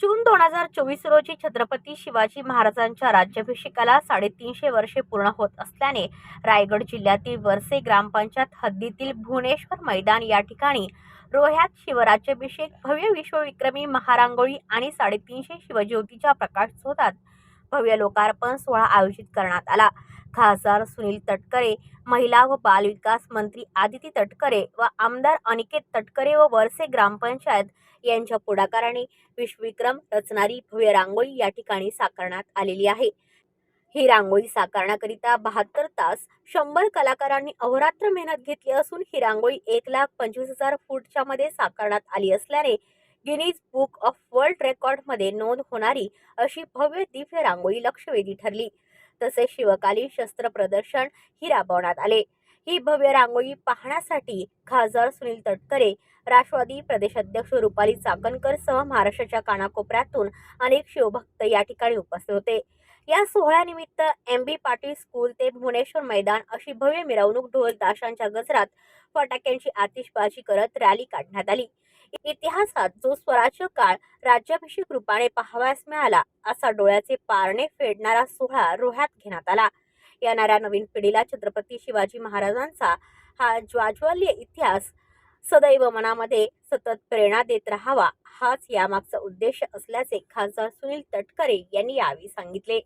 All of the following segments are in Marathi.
जून दोन हजार चोवीस रोजी छत्रपती शिवाजी महाराजांच्या राज्याभिषेकाला साडेतीनशे वर्षे पूर्ण होत असल्याने रायगड जिल्ह्यातील वरसे ग्रामपंचायत हद्दीतील भुवनेश्वर मैदान या ठिकाणी रोह्यात शिवराज्याभिषेक भव्य विश्वविक्रमी महारांगोळी आणि साडेतीनशे शिवज्योतीच्या प्रकाशझोतात भव्य लोकार्पण सोहळा आयोजित करण्यात आला. खासदार सुनील तटकरे महिला व बालविकास मंत्री आदिती तटकरे व आमदार अनिकेत तटकरे व वरसे ग्रामपंचायत यांच्या पुढाकाराने विश्वविक्रम रचणारी भव्य रांगोळी या ठिकाणी साकारण्यात आलेली आहे. ही रांगोळी साकारण्याकरिता बहात्तर तास शंभर कलाकारांनी अहोरात्र मेहनत घेतली असून ही रांगोळी एक लाख पंचवीस हजार फूटच्या मध्ये साकारण्यात आली असल्याने गिनीज बुक ऑफ वर्ल्ड रेकॉर्डमध्ये नोंद होणारी अशी भव्य दिव्य रांगोळी लक्षवेधी ठरली. तसेच शिवकालीन शस्त्र प्रदर्शन ही राबवण्यात आले. ही भव्य रांगोळी पाहण्यासाठी खासदार सुनील तटकरे राष्ट्रवादी प्रदेशाध्यक्ष रुपाली चाकणकर सह महाराष्ट्राच्या कानाकोपऱ्यातून अनेक शिवभक्त या ठिकाणी उपस्थित होते. या सोहळ्यानिमित्त एम बी पाटील स्कूल ते भुवनेश्वर मैदान अशी भव्य मिरवणूक ढोल ताशांच्या गजरात फटाक्यांची आतिषबाजी करत रॅली काढण्यात आली. इतिहासात जो स्वराज्य काळ राज्याभिषेक रूपाने पाहावयास मिळाला असा डोळ्याचे पारणे फेडणारा सोहळा रोह्यात घेण्यात आला. येणाऱ्या नवीन पिढीला छत्रपती शिवाजी महाराजांचा हा ज्वाज्वल्य इतिहास सदैव मनामध्ये सतत प्रेरणा देत राहावा हाच यामागचा उद्देश असल्याचे खासदार सुनील तटकरे यांनी यावेळी सांगितले.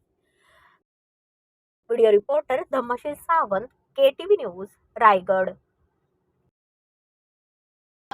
Video reporter Dhammasheel Sawant K T V news Raigad.